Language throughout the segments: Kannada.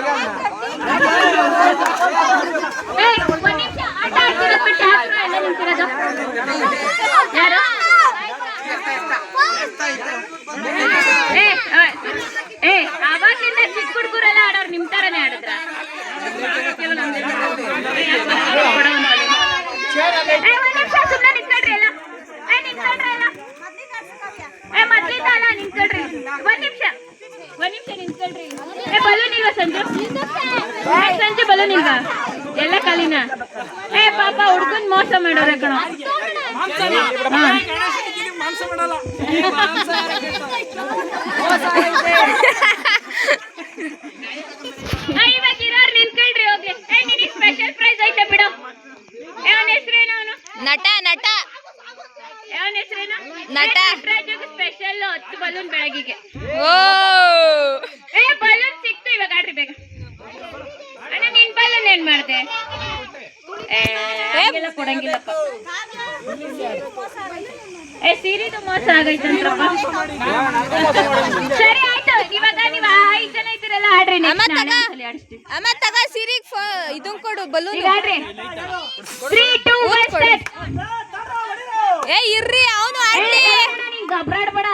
Yeah. ಬಲೂನಿಲ್ವಾ ಎಲ್ಲ ಕಲಿನ ಏ ಪಾಪ ಹುಡ್ಗನ್ ಮೋಸ ಮಾಡೋರೆ ಕಣೋ. ಇವಾಗ ಇರೋರ್ ಏ ನಿನಗೆ ಸ್ಪೆಷಲ್ ಪ್ರೈಸ್ ಐತೆ ಬಿಡು. ಅವನ ಹೆಸರೇನು ಅವನು? ನಟ ನಟ. ಅವನ ಹೆಸರೇನು? ನಟ. ಸ್ಪೆಷಲ್ ಹತ್ತು ಬಲೂನ್ ಬೆಳಗಿಗೆ ಓ ಏ ಬಲೂನ್ ಸಿಕ್ತು ಇವಾಗ ಆಡ್ರಿ ಬೇಗ ಅಣ್ಣ ನಿನ್ ಬಲೂನ್ ಏನ್ ಮಾಡ್ದೆ ಏ ಹಂಗೆಲ್ಲ ಕೊಡಂಗಿಲ್ಲಪ್ಪ. ಏ ಸೀರಿದು ಮೋಸ ಆಗೈತಂತ್ರಪ್ಪ ಸರಿ ಆಯ್ತು. ಇವಾಗ ನೀವ್ ಐದ್ ಜನ ಇದ್ದೀರಲ್ಲ ಆಡ್ರಿ ಅಮ್ಮ next ನಾಳೆ ತಗ. ಅಮ್ಮ ತಗ ಸಿರಿಗ್ ಇದನ್ ಕೊಡು ಬಲೂನ್. ಆಡ್ರಿ. ತ್ರೀ ಟೂ ಒನ್ ಕೊಡು. ಸ್ಟಾರ್ಟ್ ಏ ಇರ್ರಿ ಅವನು ಆಡ್ಲಿ ನೀನ್ ಗಬ್ರಾಡ್ಬೇಡ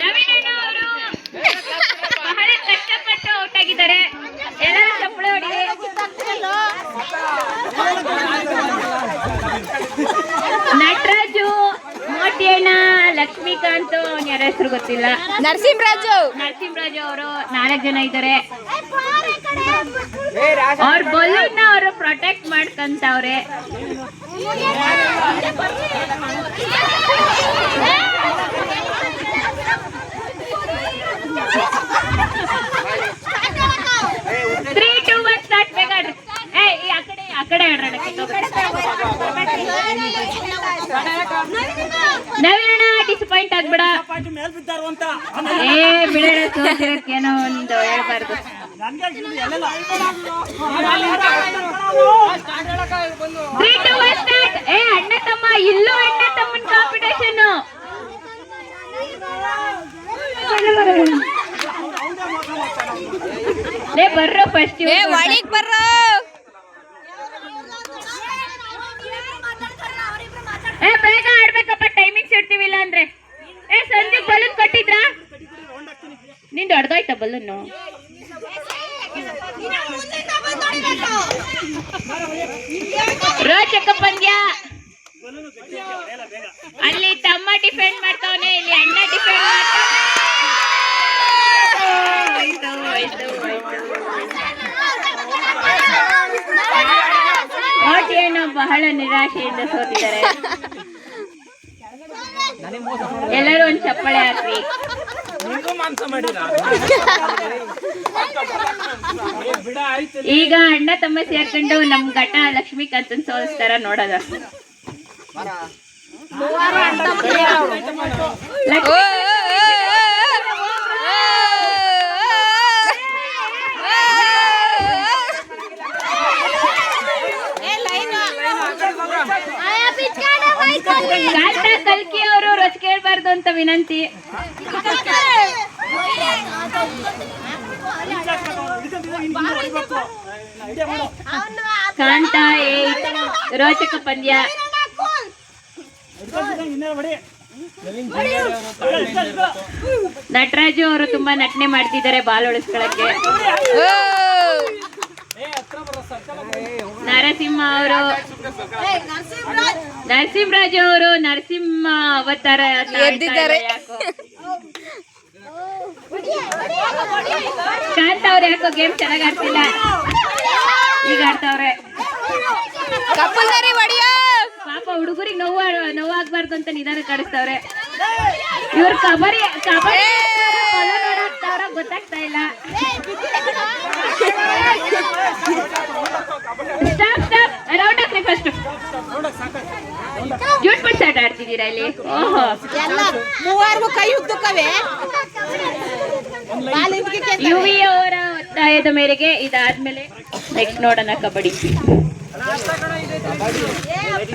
ನವೀನಣ್ಣ ಅವರು ಬಹಳ ಕಷ್ಟಪಟ್ಟು ಔಟ್ ಆಗಿದ್ದಾರೆ ಎಲ್ಲರೂ ಚಪ್ಪಳೆ ಹೊಡಿರಿ ನಟರಾಜು ಮೋಟಿಯಣ್ಣ ಲಕ್ಷ್ಮೀಕಾಂತ್ ಅವ್ನ ಯಾರ ಹೆಸರು ಗೊತ್ತಿಲ್ಲ. ನರಸಿಂಹರಾಜು. ನರಸಿಂಹರಾಜು ಅವರು ನಾಲ್ಕು ಜನ ಇದ್ದಾರೆ. ಅವ್ರ ಬಲೂನ್ ಅವರು ಪ್ರೊಟೆಕ್ಟ್ ಮಾಡ್ಕಂತವ್ರೆ ತ್ರೀ ಟೂ ಒನ್ ಸ್ಟಾರ್ಟ್ ಬೇಗ ಆಡ್ರಿ. ಏ ಈ ಆ ಕಡೆ ಆ ಕಡೆ ಆಡ್ರಣ್ಣ ನವೀನಣ್ಣ ಪಾಯಿಂಟ್ ಮೇಲ್ ಅಂತ. ಏ ಸೋತಿರಕ್ಕೆ ಏನೋ ಒಂದು ಹೇಳ್ಬಾರ್ದು. ಏ ಅಣ್ಣ ತಮ್ಮ ಇಲ್ಲೂ ಅಣ್ಣ ತಮ್ಮನ ಕಾಂಪಿಟೇಷನ್ ಲೇ ಬರ್ರೋ ಫಸ್ಟ್ ಏ ಒಳಿಗ್ ಬರ್ರೋ. ಏ ಬೇಗ ಆಡ್ಬೇಕಪ್ಪ ಟೈಮಿಂಗ್ಸ್ ಇಡ್ತೀವಿ ಇಲ್ಲ ಅಂದ್ರೆ. ಏ, ಸಂಜೆ ಬಲೂನ್ ಕಟ್ಟಿದ್ರಾ? ನಿಂದು ಹೊಡ್ದೋಯ್ತಾ ಬಲೂನು? ರೋಚಕ ಪಂದ್ಯ. ಅಲ್ಲಿ ತಮ್ಮ ಡಿಫೆಂಡ್ ಮಾಡ್ತಾವನೆ, ಇಲ್ಲಿ ಅಣ್ಣ ಡಿಫೆಂಡ್ ಮಾಡ್ತಾವನೆ. ಏನೋ ಬಹಳ ನಿರಾಶೆಯಿಂದ ಸೋತಿದ್ದಾರೆ. ಎಲ್ಲರೂ ಒಂದ್ ಚಪ್ಪಳೆ ಹಾಕ್ರಿ. ಈಗ ಅಣ್ಣ ತಮ್ಮ ಸೇರ್ಕೊಂಡು ನಮ್ ಘಟ ಲಕ್ಷ್ಮೀಕಾಂತನ್ ಸೋಲಿಸ್ತಾರ ನೋಡೋದ. ಕಲ್ಕಿ ಅವರು ಕೇಳಬಾರ್ದು ಅಂತ ವಿನಂತಿ. ಕಾಂತ ರೋಚಕ ಪಂದ್ಯ. ನಟರಾಜು ಅವರು ತುಂಬಾ ನಟನೆ ಮಾಡ್ತಿದ್ದಾರೆ ಬಾಲ್ ಉಳಿಸ್ಕೊಳಕ್ಕೆ. ನರಸಿಂಹ ಅವರು. ನರಸಿಂಹರಾಜ್ ಅವರು ನರಸಿಂಹ ಅವತಾರ ಶಾಂತ ಎದ್ದಿದ್ದಾರೆ. ಶಾಂತ ಕಾಂತ ಅವ್ರು ಯಾಕೋ ಗೇಮ್ ಚೆನ್ನಾಗಿ ಆಡ್ತಿಲ್ಲ? ಈಗ ಆಡ್ತಾವ್ರೆ. ಪಾಪ ಹುಡುಗರಿಗೆ ನೋವು ನೋವಾಗ್ಬಾರ್ದು ಅಂತ ನಿಧಾನ ಕಾಡಿಸ್ತಾವ್ರೆ. ಇವ್ರು ಕಬರಿ ಕಬರಿ ಗೊತ್ತಾಗ್ತಾ ಇಲ್ಲ ಸ್ಟಾಪ್ ಸ್ಟಾಪ್ ರೌಂಡ್ ಹಾಕ್ರಿ ಫಸ್ಟ್ ಜೂಟ್ ಪಟ್ ಆಡ್ತಿದ್ದೀರಾ ಇಲ್ಲಿ? ಎಲ್ಲ ಮೂವಾರ್ಗೂ ಕೈ ಉದ್ದಕ್ಕವೆ ಯು ವಿ ಅವರ ಒತ್ತಾಯದ ಮೇರೆಗೆ ಇದಾದ್ಮೇಲೆ ನೆಕ್ಸ್ಟ್ ನೋಡೋಣ ಕಬಡ್ಡಿ.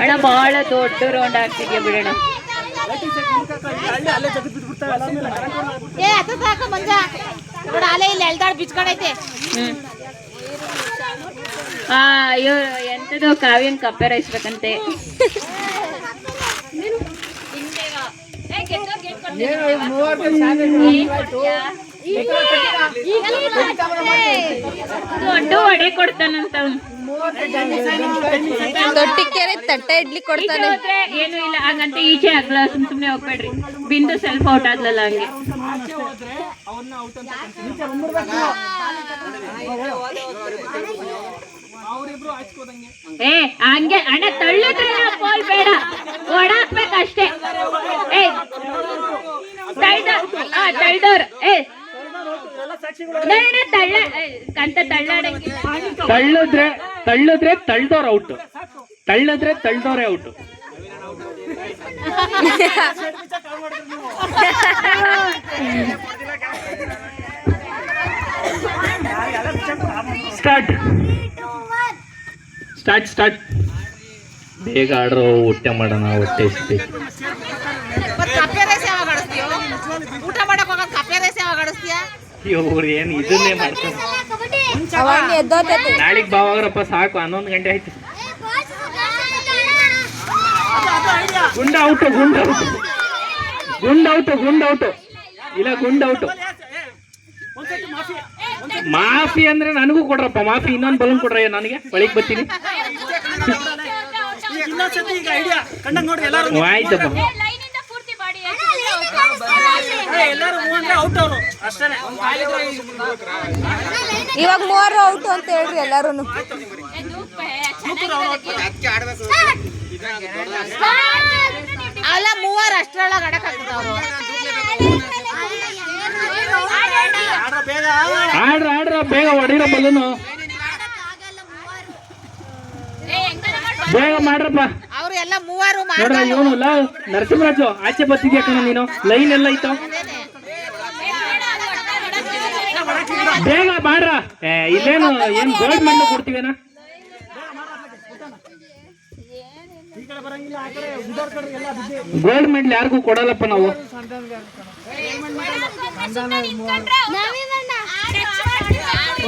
ಅಣ್ಣ ಬಹಳ ದೊಡ್ಡ ರೌಂಡ್ ಆಗ್ತಿದ್ಯಾ ಬಿಡೋಣ. ಏ ಸಾಕ ಮಂಜ. ನೋಡ ಅಲೆ ಇಲ್ಲಿ ಎಳ್ದಾಡ್ ಬಿಚ್ಕೊಂಡೈತೆ. ಇವ್ರು ಎಂತದು ಕಾವ್ಯನ್ ಕಪ್ಪೆ ರೈಸ್ಬೇಕಂತೆ. ದೊಡ್ಡ ಒಡೆ ಕೊಡ್ತಾನಂತ ಅವ್ನು. ತೊಟ್ಟಿಕೆರೆ ತಟ್ಟೆ ಇಡ್ಲಿ ಕೊಡ್ತಾನೆ. ಏನು ಇಲ್ಲ ಹಂಗಂತ ಈಚೆ ಆಗ್ಲ ಸುಮ್ ಸುಮ್ನೆ ಹೋಗ್ಬೇಡ್ರಿ. ಬಿಂದು ಸೆಲ್ಫ್ ಔಟ್ ಆದ್ಲಲ್ಲ ಹಂಗೆ. ಏ ಹಂಗೆ ಅಣ್ಣ ತಳ್ಳಿದ್ರೆ ಪೋಲ್ ಬೇಡ. ಓಡಾಕ್ಬೇಕು ಅಷ್ಟೇ ಏ ತಳ್ದ ಆ ತಳ್ದವ್ರು. ಏ. ತಳ್ಳ ತಳ್ಳಾಡಂಗಿಲ್ಲ. ತಳ್ಳಿದ್ರೆ ತಳ್ಳಿದ್ರೆ ತಳ್ದವ್ರ ಔಟ್. ತಳ್ಳಿದ್ರೆ ತಳ್ದವ್ರೆ ಔಟ್. ಸ್ಟಾರ್ಟ್. Start start. ಬೇಗ ಆಡ್ರೋ ಊಟ ಮಾಡೋಣ ಹೊಟ್ಟೆ ಹಸ್ದೈತೆ. ಇವ್ರು ಏನು ಇದನ್ನೇ ಮಾಡ್ತಾರೆ ನಾಳೆಗೆ ಬಾವಾಗ್ರಪ್ಪ ಸಾಕು ಹನ್ನೊಂದು ಗಂಟೆ ಆಯ್ತು. ಗುಂಡ ಔಟು ಗುಂಡ ಔಟು. ಗುಂಡ ಔಟು ಗುಂಡ ಔಟು. ಇಲ್ಲ ಗುಂಡ ಔಟು. ಮಾಫಿ ಮಾಫಿ ಅಂದ್ರೆ ನನಗೂ ಕೊಡ್ರಪ್ಪ ಮಾಫಿ ಇನ್ನೊಂದು ಬಲೂನ್ ಕೊಡ್ರ ನನಗೆ ಒಳಗೆ ಬರ್ತೀನಿ. ಈಗ ಇನ್ನೊಂದ್ಸತಿ ಈಗ ಐಡಿಯಾ ಕಂಡಂಗ್ ನೋಡ್ರಿ ಎಲ್ಲಾರು ಹ್ಞೂ, ಆಯ್ತಪ್ಪ ಏ, ಎಲ್ಲಾರು ಔಟ್ ಅವರು. ಇವಾಗ ಮೂವರು ಔಟ್ ಅಂತ ಹೇಳ್ರಿ ಎಲ್ಲಾರು ಅಲ್ಲ ಮೂವರು ಅಷ್ಟರೊಳಗೆ ಆಡಕ್ ಆಡ್ರ ಬೇಗ ಆಡ್ರ ಆಡ್ರ ಬೇಗ ಹೊಡೀರ ಬಲ್ಲನು ಬೇಗ ಮಾಡ್ರಪ್ಪ. ಎಲ್ಲ ಮೂವರು ಇವನು ನರಸಿಂಹರಾಜು, ಆಚೆ ಬರ್ತಿದ್ಯಾ ಕಣ ನೀನು? ಲೈನ್ ಎಲ್ಲ ಇತ್ತು ಬೇಗ ಬಾಡ್ರ. ಇಲ್ಲೇನು, ಏನ್ ಗೋಲ್ಡ್ ಮೆಡಲ್ ಕೊಡ್ತೀವೇನ? ಗೋಲ್ಡ್ ಮೆಡಲ್ ಯಾರಿಗೂ ಕೊಡಲ್ಲಪ್ಪ ನಾವು.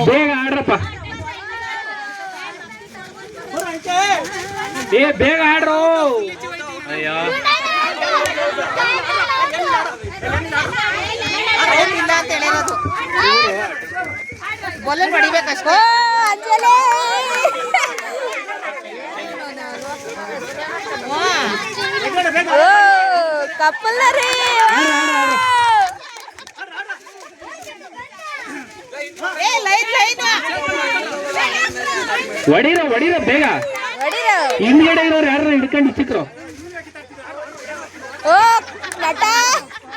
ಬೇಗ ಆಡ್ರಪ್ಪ. ಏ ಬೇಗ ಆಡ್ರು. ಅಯ್ಯೋ. ಇಲ್ಲ ಅಂತ ಹೇಳಿರೋದು ಬಲೂನ್ ಹೊಡಿಬೇಕಷ್ಟೇ ಓ. ಅಂಜಲಿ ಓ ಕಪ್ಪಲ್ ರೀ ಏ ಲೈನ್ ಲೈನ್ ಹೊಡೀರ ಹೊಡೀರ ಬೇಗ ಹಿಂದ್ಗಡೆ ಇರೋರು ಯಾರು ಹಿಡ್ಕೊಂಡು ಚಿಕ್ರು ಓ ನಟ.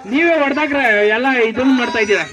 ನೀವೇ ಹೊಡೆದಾಕ್ರೆ ಎಲ್ಲ ಇದನ್ನ ಮಾಡ್ತಾ ಇದ್ದೀರಾ?